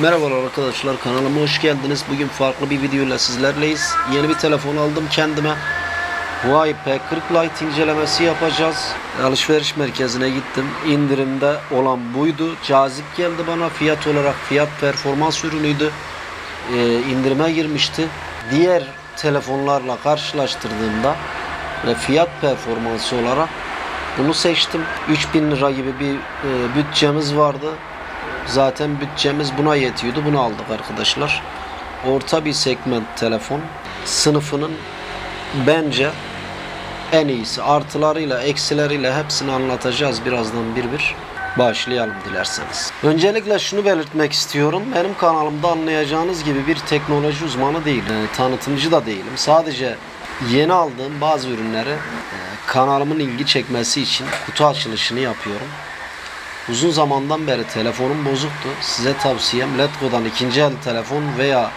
Merhabalar arkadaşlar kanalıma hoş geldiniz. Bugün farklı bir videoyla sizlerleyiz. Yeni bir telefon aldım kendime. Huawei P40 Lite incelemesi yapacağız. Alışveriş merkezine gittim. İndirimde olan buydu. Cazip geldi bana fiyat olarak. Fiyat performans ürünüydü. Ee, indirime girmişti. Diğer telefonlarla karşılaştırdığımda ve fiyat performansı olarak bunu seçtim. 3000 lira gibi bir e, bütçemiz vardı. Zaten bütçemiz buna yetiyordu. Bunu aldık arkadaşlar. Orta bir segment telefon. Sınıfının bence en iyisi. Artılarıyla, eksileriyle hepsini anlatacağız birazdan bir bir. Başlayalım dilerseniz. Öncelikle şunu belirtmek istiyorum. Benim kanalımda anlayacağınız gibi bir teknoloji uzmanı değilim. E, tanıtımcı da değilim. Sadece yeni aldığım bazı ürünleri e, kanalımın ilgi çekmesi için kutu açılışını yapıyorum. Uzun zamandan beri telefonum bozuktu. Size tavsiyem Letgo'dan ikinci el telefon veya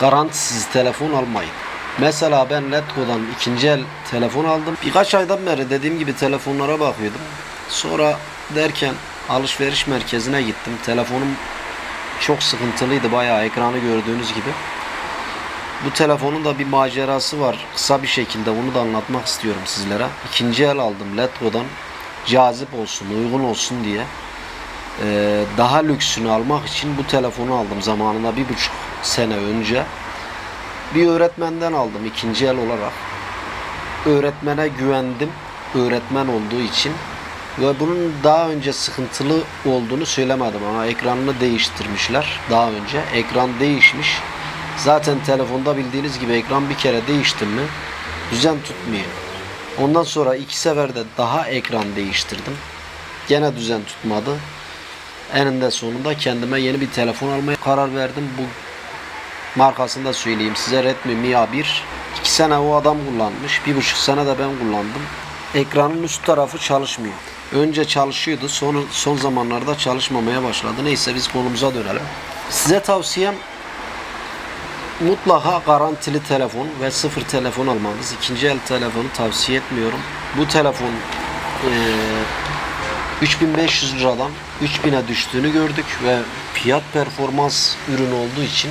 garantisiz telefon almayın. Mesela ben Letgo'dan ikinci el telefon aldım. Birkaç aydan beri dediğim gibi telefonlara bakıyordum. Sonra derken alışveriş merkezine gittim. Telefonum çok sıkıntılıydı. Bayağı ekranı gördüğünüz gibi. Bu telefonun da bir macerası var. Kısa bir şekilde onu da anlatmak istiyorum sizlere. İkinci el aldım Letgo'dan. Cazip olsun, uygun olsun diye. Ee, daha lüksünü almak için bu telefonu aldım zamanında bir buçuk sene önce. Bir öğretmenden aldım ikinci el olarak. Öğretmene güvendim. Öğretmen olduğu için. Ve bunun daha önce sıkıntılı olduğunu söylemedim ama ekranını değiştirmişler daha önce. Ekran değişmiş. Zaten telefonda bildiğiniz gibi ekran bir kere değişti mi düzen tutmuyor. Ondan sonra iki seferde daha ekran değiştirdim. Gene düzen tutmadı. Eninde sonunda kendime yeni bir telefon almaya karar verdim. Bu markasını da söyleyeyim size Redmi Mi A1. 2 sene o adam kullanmış. Bir buçuk sene de ben kullandım. Ekranın üst tarafı çalışmıyor. Önce çalışıyordu. Son, son zamanlarda çalışmamaya başladı. Neyse biz konumuza dönelim. Size tavsiyem mutlaka garantili telefon ve sıfır telefon almanız. İkinci el telefonu tavsiye etmiyorum. Bu telefon eee 3500 liradan 3000'e düştüğünü gördük ve fiyat performans ürün olduğu için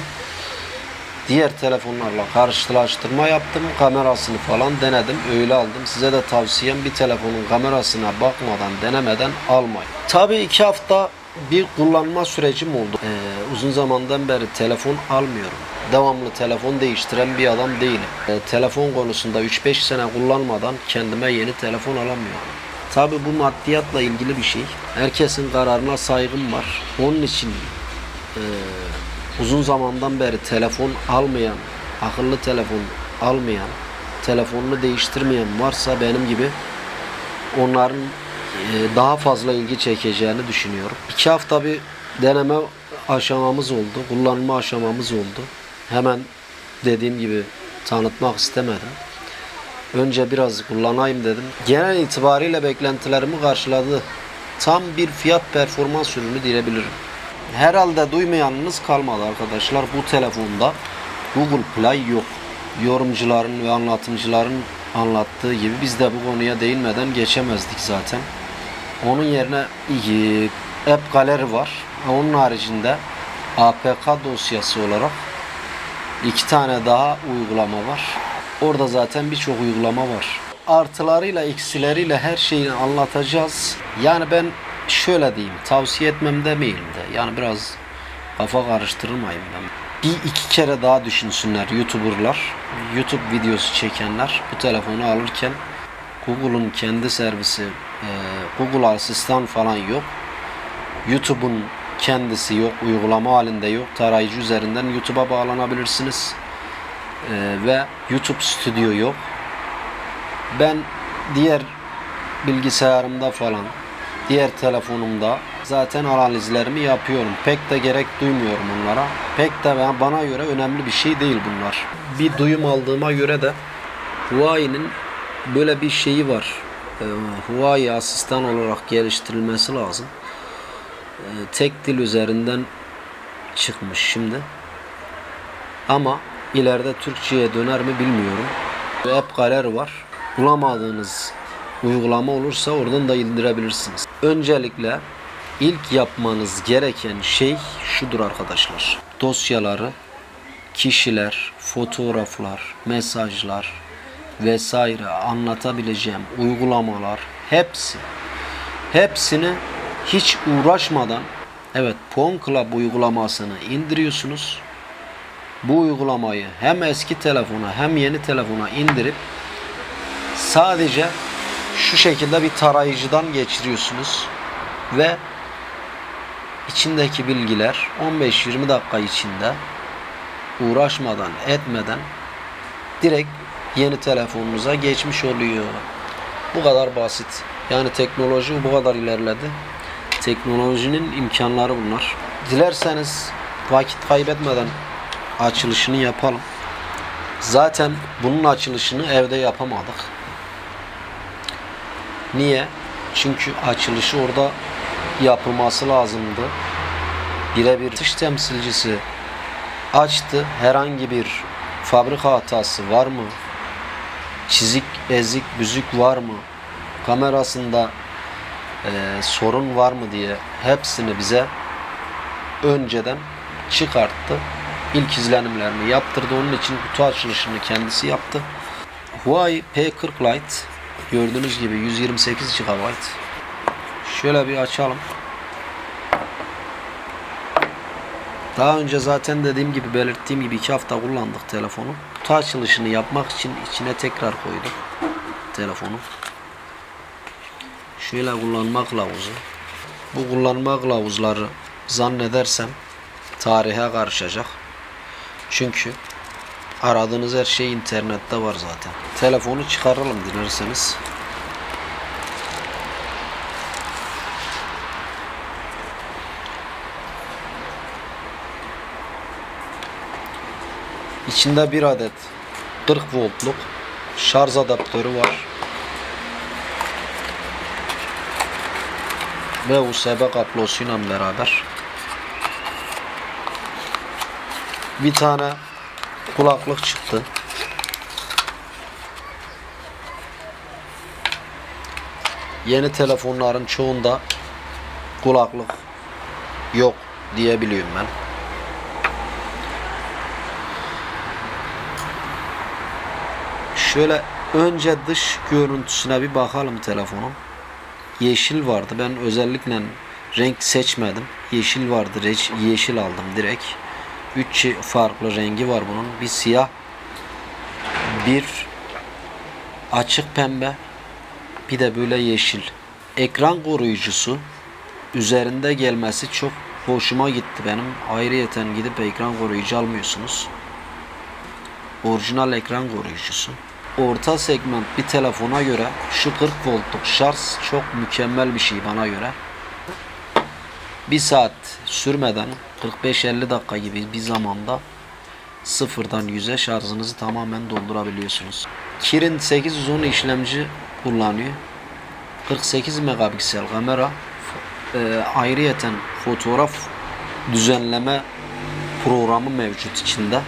diğer telefonlarla karşılaştırma yaptım. Kamerasını falan denedim. Öyle aldım. Size de tavsiyem bir telefonun kamerasına bakmadan, denemeden almayın. Tabii iki hafta bir kullanma sürecim oldu. Ee, uzun zamandan beri telefon almıyorum. Devamlı telefon değiştiren bir adam değilim. Ee, telefon konusunda 3-5 sene kullanmadan kendime yeni telefon alamıyorum. Tabii bu maddiyatla ilgili bir şey. Herkesin kararına saygım var. Onun için e, uzun zamandan beri telefon almayan, akıllı telefon almayan, telefonunu değiştirmeyen varsa benim gibi onların daha fazla ilgi çekeceğini düşünüyorum. İki hafta bir deneme aşamamız oldu, kullanma aşamamız oldu. Hemen dediğim gibi tanıtmak istemedim. Önce biraz kullanayım dedim. Genel itibariyle beklentilerimi karşıladı. Tam bir fiyat performans ürünü diyebilirim. Herhalde duymayanınız kalmadı arkadaşlar. Bu telefonda Google Play yok. Yorumcuların ve anlatımcıların anlattığı gibi biz de bu konuya değinmeden geçemezdik zaten. Onun yerine App Gallery var. Onun haricinde APK dosyası olarak iki tane daha uygulama var. Orada zaten birçok uygulama var. Artılarıyla eksileriyle her şeyini anlatacağız. Yani ben şöyle diyeyim tavsiye etmem demeyelim de yani biraz kafa karıştırmayın ben. Bir iki kere daha düşünsünler YouTuber'lar, YouTube videosu çekenler bu telefonu alırken Google'un kendi servisi, Google asistan falan yok. YouTube'un kendisi yok, uygulama halinde yok. Tarayıcı üzerinden YouTube'a bağlanabilirsiniz. E, ve YouTube Studio yok. Ben diğer bilgisayarımda falan, diğer telefonumda zaten analizlerimi yapıyorum. Pek de gerek duymuyorum onlara. Pek de bana göre önemli bir şey değil bunlar. Bir duyum aldığıma göre de Huawei'nin böyle bir şeyi var. Ee, Huawei asistan olarak geliştirilmesi lazım. Ee, tek dil üzerinden çıkmış şimdi. Ama ileride Türkçe'ye döner mi bilmiyorum. App Gallery var. Bulamadığınız uygulama olursa oradan da indirebilirsiniz. Öncelikle İlk yapmanız gereken şey şudur arkadaşlar. Dosyaları, kişiler, fotoğraflar, mesajlar vesaire anlatabileceğim uygulamalar hepsi hepsini hiç uğraşmadan evet Phone Club uygulamasını indiriyorsunuz. Bu uygulamayı hem eski telefona hem yeni telefona indirip sadece şu şekilde bir tarayıcıdan geçiriyorsunuz ve içindeki bilgiler 15-20 dakika içinde uğraşmadan etmeden direkt yeni telefonunuza geçmiş oluyor. Bu kadar basit. Yani teknoloji bu kadar ilerledi. Teknolojinin imkanları bunlar. Dilerseniz vakit kaybetmeden açılışını yapalım. Zaten bunun açılışını evde yapamadık. Niye? Çünkü açılışı orada yapılması lazımdı. Birebir dış temsilcisi açtı. Herhangi bir fabrika hatası var mı? Çizik, ezik, büzük var mı? Kamerasında e, sorun var mı diye hepsini bize önceden çıkarttı. İlk izlenimlerini yaptırdı. Onun için kutu açılışını kendisi yaptı. Huawei P40 Lite gördüğünüz gibi 128 GB. Şöyle bir açalım. Daha önce zaten dediğim gibi belirttiğim gibi iki hafta kullandık telefonu. Kutu açılışını yapmak için içine tekrar koyduk telefonu. Şöyle kullanma kılavuzu. Bu kullanma kılavuzları zannedersem tarihe karışacak. Çünkü aradığınız her şey internette var zaten. Telefonu çıkaralım dilerseniz. İçinde bir adet 40 voltluk şarj adaptörü var. Ve USB kablosuyla beraber bir tane kulaklık çıktı. Yeni telefonların çoğunda kulaklık yok diyebiliyorum ben. Şöyle önce dış görüntüsüne bir bakalım telefonun. Yeşil vardı. Ben özellikle renk seçmedim. Yeşil vardı. Yeşil aldım direkt. Üç farklı rengi var bunun. Bir siyah, bir açık pembe, bir de böyle yeşil. Ekran koruyucusu üzerinde gelmesi çok hoşuma gitti benim. Ayrıyeten gidip ekran koruyucu almıyorsunuz. Orijinal ekran koruyucusu. Orta segment bir telefona göre şu 40 voltluk şarj çok mükemmel bir şey bana göre. Bir saat sürmeden 45-50 dakika gibi bir zamanda sıfırdan 100'e şarjınızı tamamen doldurabiliyorsunuz. Kirin 810 işlemci kullanıyor. 48 megapiksel kamera. E, ayrıyeten fotoğraf düzenleme programı mevcut içinde.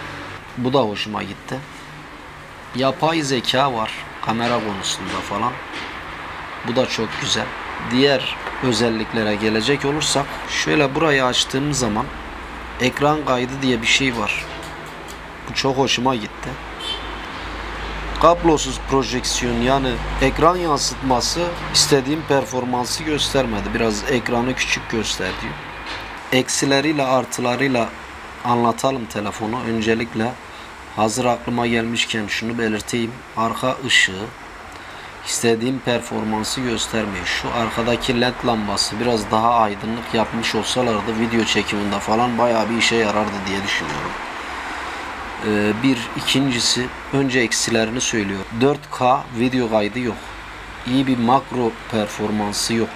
Bu da hoşuma gitti. Yapay zeka var kamera konusunda falan. Bu da çok güzel. Diğer özelliklere gelecek olursak şöyle burayı açtığım zaman ekran kaydı diye bir şey var. Bu çok hoşuma gitti. Kablosuz projeksiyon yani ekran yansıtması istediğim performansı göstermedi. Biraz ekranı küçük gösterdi. Eksileriyle artılarıyla anlatalım telefonu. Öncelikle hazır aklıma gelmişken şunu belirteyim. Arka ışığı istediğim performansı göstermiyor. Şu arkadaki led lambası biraz daha aydınlık yapmış olsalardı video çekiminde falan bayağı bir işe yarardı diye düşünüyorum. Ee, bir ikincisi önce eksilerini söylüyor. 4K video kaydı yok. İyi bir makro performansı yok.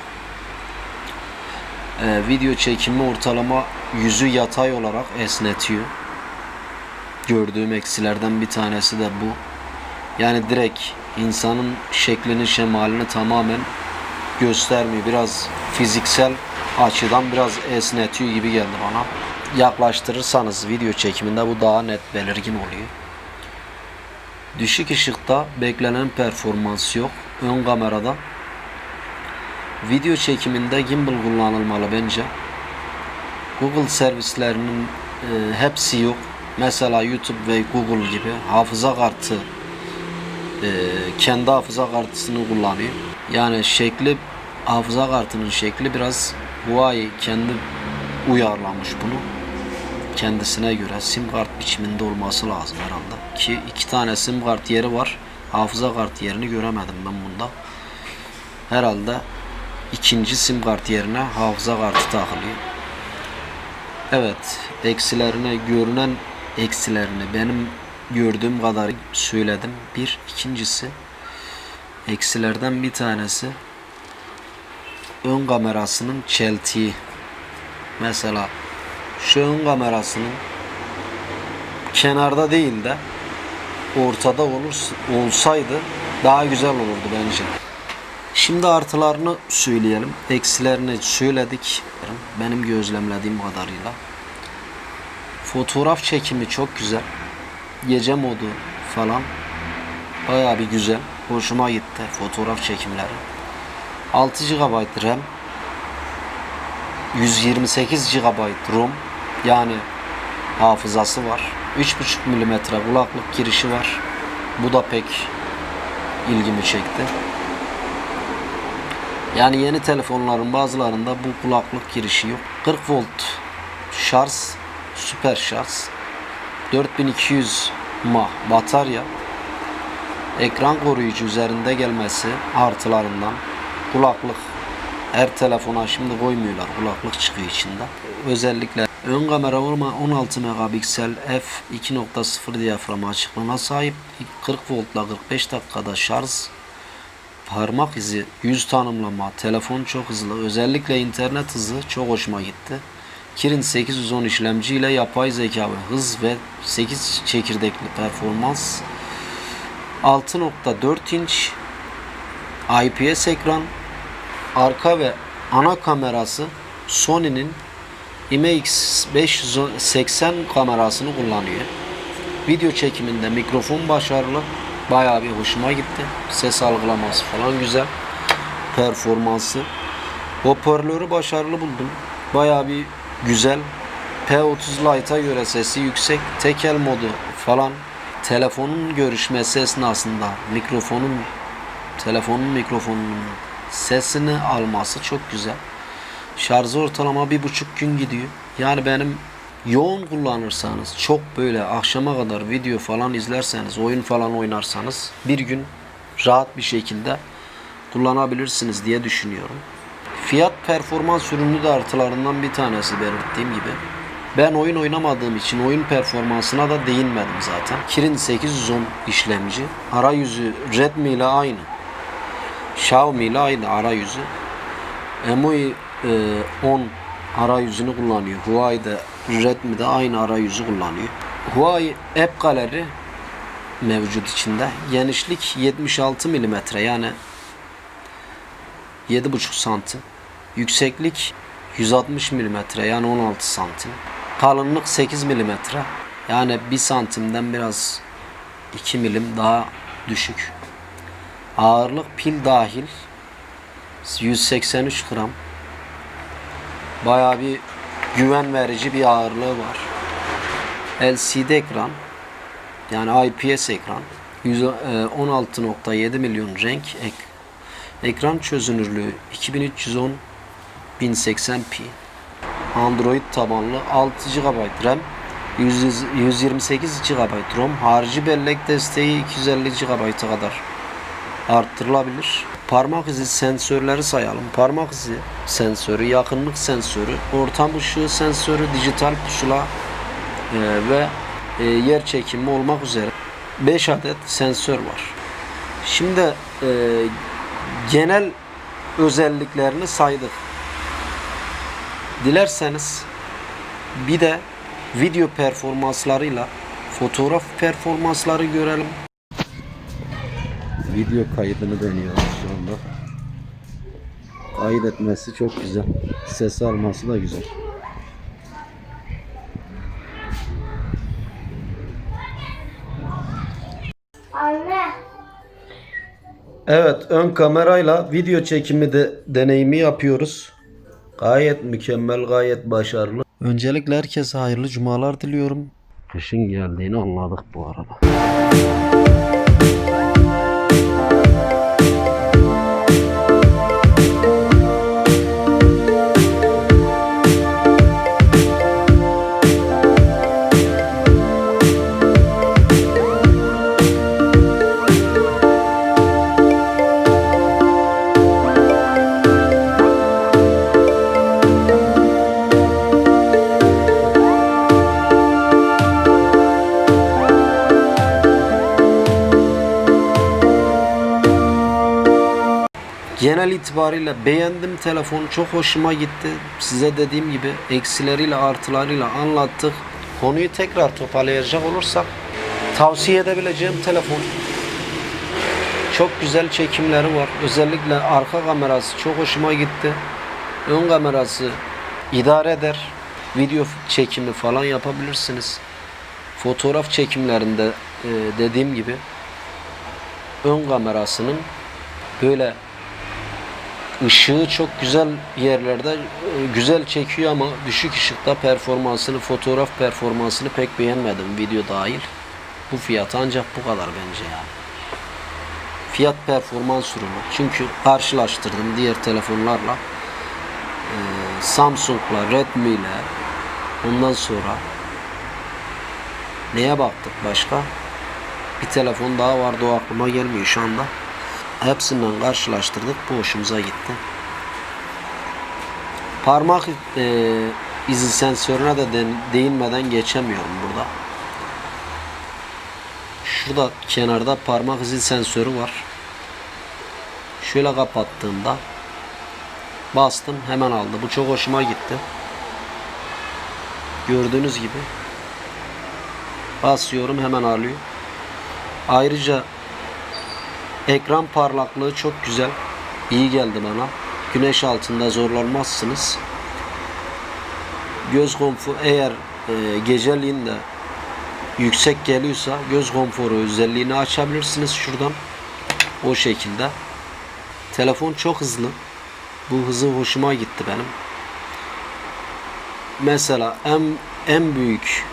Ee, video çekimi ortalama yüzü yatay olarak esnetiyor. Gördüğüm eksilerden bir tanesi de bu. Yani direkt insanın şeklini, şemalini tamamen göstermiyor. Biraz fiziksel açıdan biraz esnetiyor gibi geldi bana. Yaklaştırırsanız video çekiminde bu daha net belirgin oluyor. Düşük ışıkta beklenen performans yok. Ön kamerada Video çekiminde gimbal kullanılmalı bence. Google servislerinin e, hepsi yok. Mesela YouTube ve Google gibi hafıza kartı e, kendi hafıza kartısını kullanıyor. Yani şekli hafıza kartının şekli biraz Huawei kendi uyarlamış bunu. Kendisine göre sim kart biçiminde olması lazım herhalde. Ki iki tane sim kart yeri var. Hafıza kart yerini göremedim ben bunda. Herhalde ikinci sim kart yerine hafıza kartı takılıyor. Evet, eksilerine görünen eksilerini benim gördüğüm kadar söyledim. Bir, ikincisi eksilerden bir tanesi ön kamerasının çeltiği. Mesela şu ön kamerasının kenarda değil de ortada olur, olsaydı daha güzel olurdu bence. Şimdi artılarını söyleyelim. Eksilerini söyledik. Benim gözlemlediğim kadarıyla. Fotoğraf çekimi çok güzel. Gece modu falan bayağı bir güzel. Hoşuma gitti fotoğraf çekimleri. 6 GB RAM 128 GB ROM yani hafızası var. 3.5 mm kulaklık girişi var. Bu da pek ilgimi çekti. Yani yeni telefonların bazılarında bu kulaklık girişi yok. 40 volt şarj, süper şarj. 4200 mAh batarya. Ekran koruyucu üzerinde gelmesi artılarından. Kulaklık her telefona şimdi koymuyorlar kulaklık çıkıyor içinde. Özellikle ön kamera olma 16 megapiksel f 2.0 diyafram açıklığına sahip 40 voltla 45 dakikada şarj parmak izi, yüz tanımlama, telefon çok hızlı. Özellikle internet hızı çok hoşuma gitti. Kirin 810 işlemci ile yapay zeka ve hız ve 8 çekirdekli performans. 6.4 inç IPS ekran. Arka ve ana kamerası Sony'nin IMX580 kamerasını kullanıyor. Video çekiminde mikrofon başarılı. Bayağı bir hoşuma gitti. Ses algılaması falan güzel. Performansı. Hoparlörü başarılı buldum. Bayağı bir güzel. P30 Lite'a göre sesi yüksek. Tekel modu falan. Telefonun görüşmesi esnasında mikrofonun telefonun mikrofonunun sesini alması çok güzel. Şarjı ortalama bir buçuk gün gidiyor. Yani benim yoğun kullanırsanız çok böyle akşama kadar video falan izlerseniz oyun falan oynarsanız bir gün rahat bir şekilde kullanabilirsiniz diye düşünüyorum. Fiyat performans ürünü de artılarından bir tanesi belirttiğim gibi. Ben oyun oynamadığım için oyun performansına da değinmedim zaten. Kirin 810 işlemci. Arayüzü Redmi ile aynı. Xiaomi ile aynı arayüzü. MUI e, 10 arayüzünü kullanıyor. Huawei de Redmi de aynı arayüzü kullanıyor. Huawei App Gallery mevcut içinde. Genişlik 76 mm yani 7,5 santim. Yükseklik 160 mm yani 16 santim. Kalınlık 8 mm yani 1 santimden biraz 2 milim daha düşük. Ağırlık pil dahil 183 gram. Bayağı bir güven verici bir ağırlığı var. LCD ekran yani IPS ekran 100 e, 16.7 milyon renk ek, ekran çözünürlüğü 2310 1080p Android tabanlı 6 GB RAM 100 128 GB ROM harici bellek desteği 250 GB'a kadar arttırılabilir. Parmak izi sensörleri sayalım. Parmak izi sensörü, yakınlık sensörü, ortam ışığı sensörü, dijital pusula e, ve e, yer çekimi olmak üzere 5 adet sensör var. Şimdi e, genel özelliklerini saydık. Dilerseniz bir de video performanslarıyla fotoğraf performansları görelim. Video kaydını deniyoruz şu anda. Kaydetmesi çok güzel. Ses alması da güzel. Anne. Evet ön kamerayla video çekimi de deneyimi yapıyoruz. Gayet mükemmel, gayet başarılı. Öncelikle herkese hayırlı cumalar diliyorum. Kışın geldiğini anladık bu arada. Genel itibariyle beğendim telefonu çok hoşuma gitti. Size dediğim gibi eksileriyle artılarıyla anlattık. Konuyu tekrar toparlayacak olursak tavsiye edebileceğim telefon. Çok güzel çekimleri var. Özellikle arka kamerası çok hoşuma gitti. Ön kamerası idare eder. Video çekimi falan yapabilirsiniz. Fotoğraf çekimlerinde e, dediğim gibi ön kamerasının böyle ışığı çok güzel yerlerde e, güzel çekiyor ama düşük ışıkta performansını, fotoğraf performansını pek beğenmedim video dahil. Bu fiyat ancak bu kadar bence yani. Fiyat performans ürünü. Çünkü karşılaştırdım diğer telefonlarla. Ee, Samsung'la, Redmi'yle ondan sonra neye baktık başka? Bir telefon daha vardı o aklıma gelmiyor şu anda. Hepsinden karşılaştırdık. Bu hoşumuza gitti. Parmak e, izi sensörüne de de- değinmeden geçemiyorum burada. Şurada kenarda parmak izi sensörü var. Şöyle kapattığımda bastım hemen aldı. Bu çok hoşuma gitti. Gördüğünüz gibi basıyorum hemen alıyor. Ayrıca Ekran parlaklığı çok güzel. İyi geldi bana. Güneş altında zorlanmazsınız. Göz konforu eğer e, geceliğin de yüksek geliyorsa göz konforu özelliğini açabilirsiniz şuradan. O şekilde. Telefon çok hızlı. Bu hızı hoşuma gitti benim. Mesela en en büyük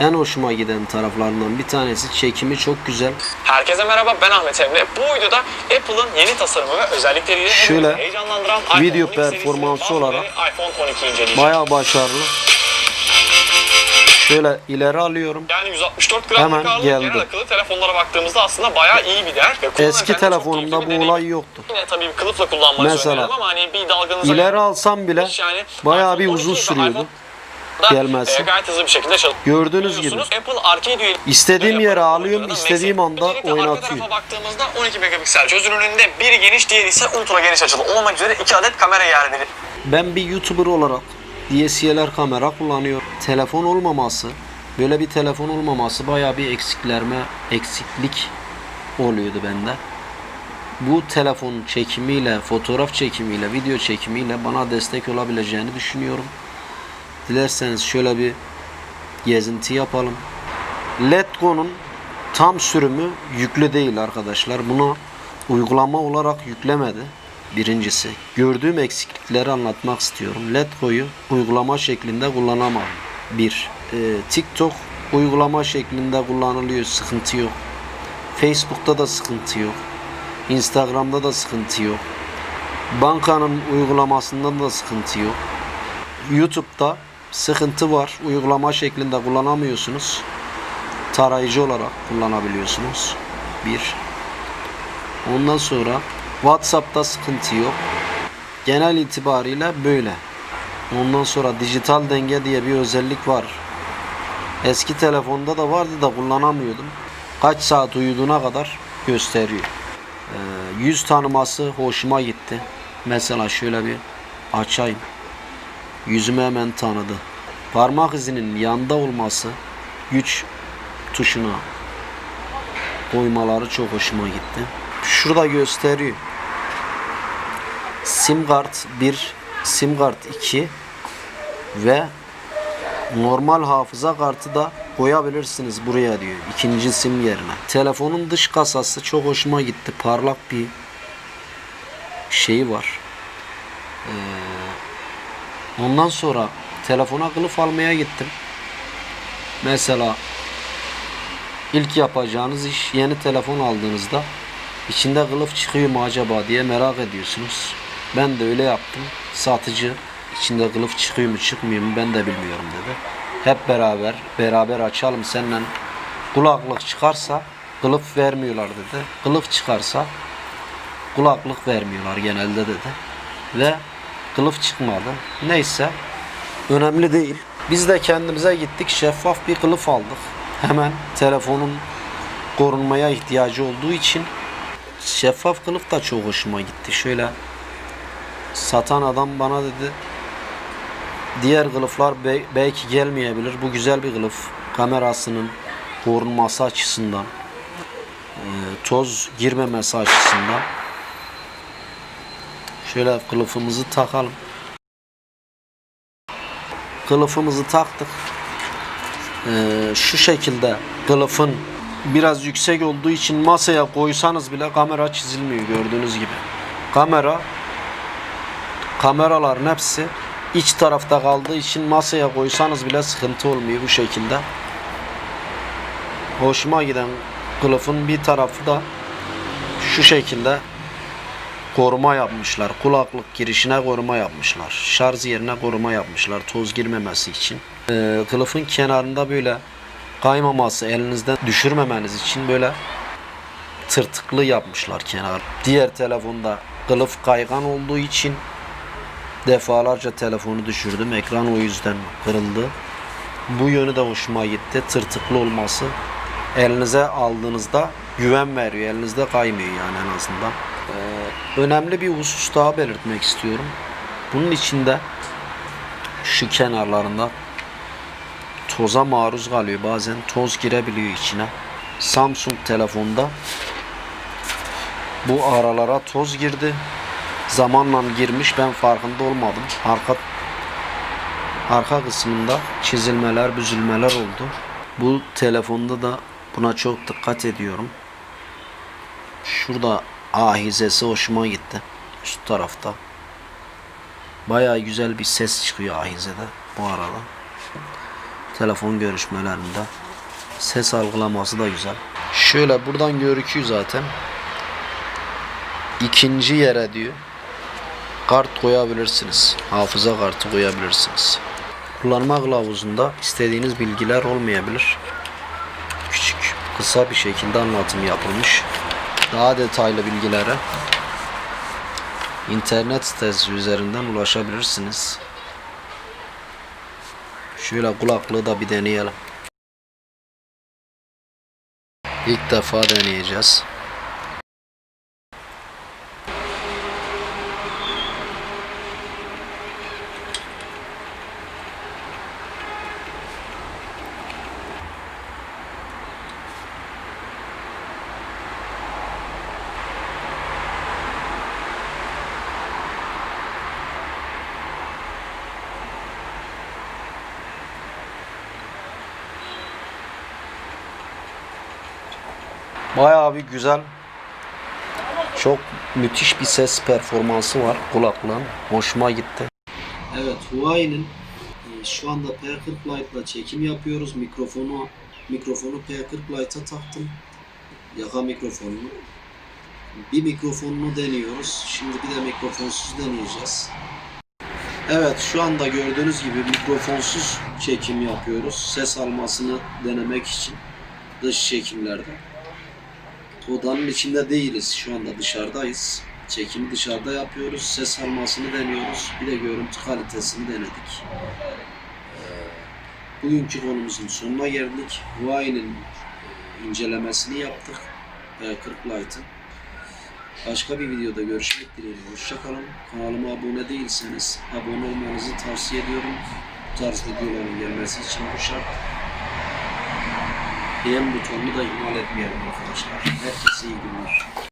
en hoşuma giden taraflarından bir tanesi çekimi çok güzel. Herkese merhaba ben Ahmet Emre. Bu videoda Apple'ın yeni tasarımı ve özellikleriyle Şöyle heyecanlandıran video 12 serisinin performansı olarak iPhone 12 inceleyeceğiz. Bayağı başarılı. Şöyle ileri alıyorum. Yani 164 gram Hemen ağırlık geldi. genel akıllı telefonlara baktığımızda aslında bayağı iyi bir değer. Ve Eski telefonumda bu olay yoktu. Yine tabii bir kılıfla kullanmayı Mesela, ama hani bir dalganıza İleri alsam bile yani bayağı bir uzun 12 ve sürüyordu. Da, gelmesi. e, gayet hızlı bir şekilde çalışıyor. Gördüğünüz gibi. Apple Arcade üyeliği İstediğim yere da istediğim anda Arka oynatıyor. tarafa baktığımızda 12 megapiksel çözünürlüğünde biri geniş diğeri ise ultra geniş açılı olmak üzere iki adet kamera yer verir. Ben bir YouTuber olarak DSLR kamera kullanıyorum. Telefon olmaması, böyle bir telefon olmaması bayağı bir eksiklerime eksiklik oluyordu bende. Bu telefon çekimiyle, fotoğraf çekimiyle, video çekimiyle bana destek olabileceğini düşünüyorum. Dilerseniz şöyle bir gezinti yapalım. Letgo'nun tam sürümü yüklü değil arkadaşlar. Buna uygulama olarak yüklemedi. Birincisi. Gördüğüm eksiklikleri anlatmak istiyorum. Letgo'yu uygulama şeklinde kullanamam. Bir. Ee, TikTok uygulama şeklinde kullanılıyor. Sıkıntı yok. Facebook'ta da sıkıntı yok. Instagram'da da sıkıntı yok. Bankanın uygulamasından da sıkıntı yok. YouTube'da sıkıntı var. Uygulama şeklinde kullanamıyorsunuz. Tarayıcı olarak kullanabiliyorsunuz. Bir. Ondan sonra WhatsApp'ta sıkıntı yok. Genel itibariyle böyle. Ondan sonra dijital denge diye bir özellik var. Eski telefonda da vardı da kullanamıyordum. Kaç saat uyuduğuna kadar gösteriyor. Ee, yüz tanıması hoşuma gitti. Mesela şöyle bir açayım. Yüzümü hemen tanıdı. Parmak izinin yanda olması güç tuşuna koymaları çok hoşuma gitti. Şurada gösteriyor. Sim kart 1, sim kart 2 ve normal hafıza kartı da koyabilirsiniz buraya diyor. ikinci sim yerine. Telefonun dış kasası çok hoşuma gitti. Parlak bir şeyi var. Ee, ondan sonra telefona kılıf almaya gittim. Mesela ilk yapacağınız iş yeni telefon aldığınızda içinde kılıf çıkıyor mu acaba diye merak ediyorsunuz. Ben de öyle yaptım. Satıcı içinde kılıf çıkıyor mu çıkmıyor mu ben de bilmiyorum dedi. Hep beraber beraber açalım seninle kulaklık çıkarsa kılıf vermiyorlar dedi. Kılıf çıkarsa kulaklık vermiyorlar genelde dedi. Ve kılıf çıkmadı. Neyse önemli değil. Biz de kendimize gittik şeffaf bir kılıf aldık. Hemen telefonun korunmaya ihtiyacı olduğu için şeffaf kılıf da çok hoşuma gitti. Şöyle satan adam bana dedi diğer kılıflar be- belki gelmeyebilir. Bu güzel bir kılıf. Kamerasının korunması açısından e, toz girmemesi açısından şöyle kılıfımızı takalım. Kılıfımızı taktık. Ee, şu şekilde kılıfın biraz yüksek olduğu için masaya koysanız bile kamera çizilmiyor gördüğünüz gibi. Kamera kameraların hepsi iç tarafta kaldığı için masaya koysanız bile sıkıntı olmuyor bu şekilde. Hoşuma giden kılıfın bir tarafı da şu şekilde koruma yapmışlar. Kulaklık girişine koruma yapmışlar. Şarj yerine koruma yapmışlar toz girmemesi için. Ee, kılıfın kenarında böyle kaymaması, elinizden düşürmemeniz için böyle tırtıklı yapmışlar kenar. Diğer telefonda kılıf kaygan olduğu için defalarca telefonu düşürdüm. Ekran o yüzden kırıldı. Bu yönü de hoşuma gitti. Tırtıklı olması elinize aldığınızda güven veriyor. Elinizde kaymıyor yani en azından. Ee, önemli bir husus daha belirtmek istiyorum. Bunun içinde şu kenarlarında toza maruz kalıyor. Bazen toz girebiliyor içine. Samsung telefonda bu aralara toz girdi. Zamanla girmiş ben farkında olmadım. Arka arka kısmında çizilmeler, büzülmeler oldu. Bu telefonda da buna çok dikkat ediyorum. Şurada ahizesi hoşuma gitti. Üst tarafta. Bayağı güzel bir ses çıkıyor ahizede bu arada. Telefon görüşmelerinde. Ses algılaması da güzel. Şöyle buradan görüküyor zaten. İkinci yere diyor. Kart koyabilirsiniz. Hafıza kartı koyabilirsiniz. Kullanma kılavuzunda istediğiniz bilgiler olmayabilir. Küçük, kısa bir şekilde anlatım yapılmış. Daha detaylı bilgilere internet sitesi üzerinden ulaşabilirsiniz. Şöyle kulaklığı da bir deneyelim. İlk defa deneyeceğiz. Bayağı bir güzel. Çok müthiş bir ses performansı var kulaklığın. Hoşuma gitti. Evet Huawei'nin e, şu anda P40 Lite'la çekim yapıyoruz. Mikrofonu mikrofonu P40 Lite'a taktım. Yaka mikrofonunu. Bir mikrofonunu deniyoruz. Şimdi bir de mikrofonsuz deneyeceğiz. Evet şu anda gördüğünüz gibi mikrofonsuz çekim yapıyoruz. Ses almasını denemek için dış çekimlerde. Odanın içinde değiliz. Şu anda dışarıdayız. Çekimi dışarıda yapıyoruz. Ses almasını deniyoruz. Bir de görüntü kalitesini denedik. Ee, Bugünkü konumuzun sonuna geldik. Huawei'nin incelemesini yaptık. Ee, 40 Lite'ın. Başka bir videoda görüşmek dileğiyle. Hoşçakalın. Kanalıma abone değilseniz abone olmanızı tavsiye ediyorum. Bu tarz videoların gelmesi için bu şart. Beğen butonunu da ihmal etmeyelim arkadaşlar. Herkese iyi günler.